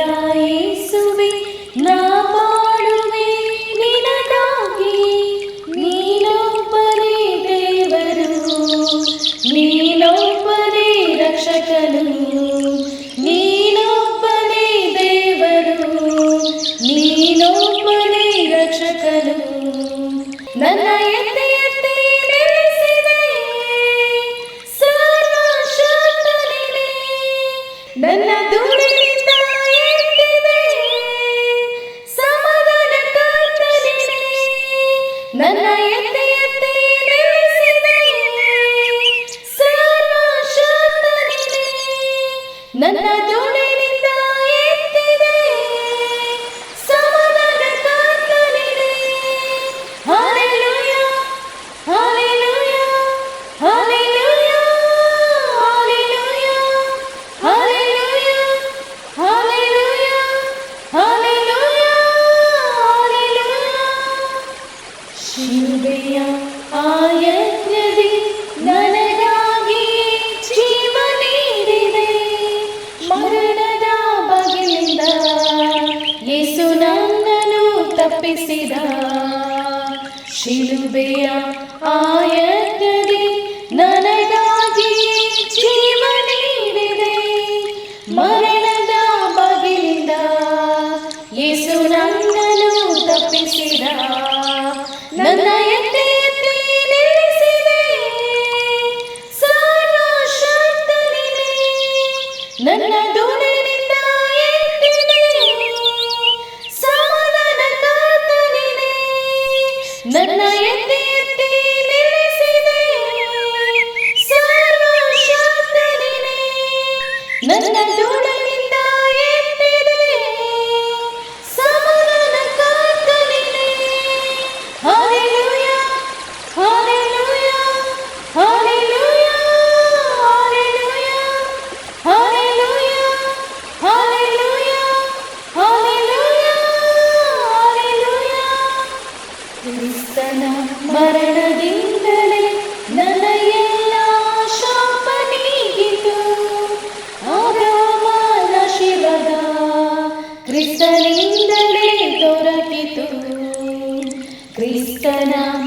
ജീവതിയേസുവേ നാ പാടുവേ നിനതാകി നീലോപ്പരി ദേവരു നീലോപ്പരി രക്ഷകനു നീലോപ്പരി ദേവരു നീലോപ്പരി രക്ഷകനു ನನ್ನ 暖暖眼 ശിലുബയാ ആയത്തിൽ നിർണയത്തെ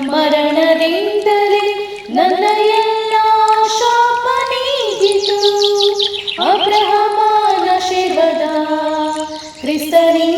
ಮರಣದಿಂದಲೇ ನನ್ನ ಎಲ್ಲ ಶಾಪ ನೀಗಿತು ಅಬ್ರಹಮನ ಶಿವದ ಕ್ರಿಸ್ತನಿ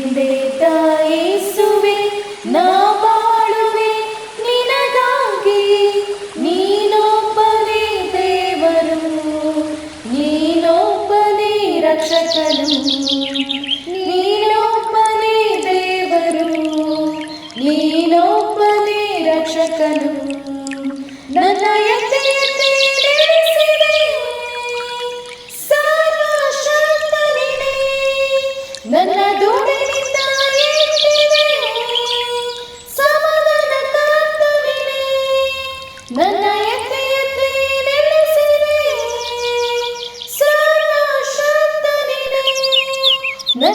இந்த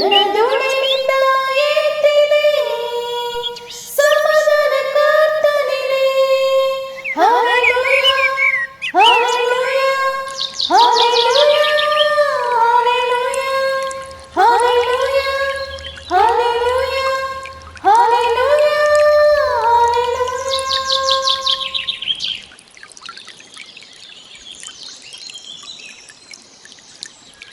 ನನ್ನ ದುಡಿ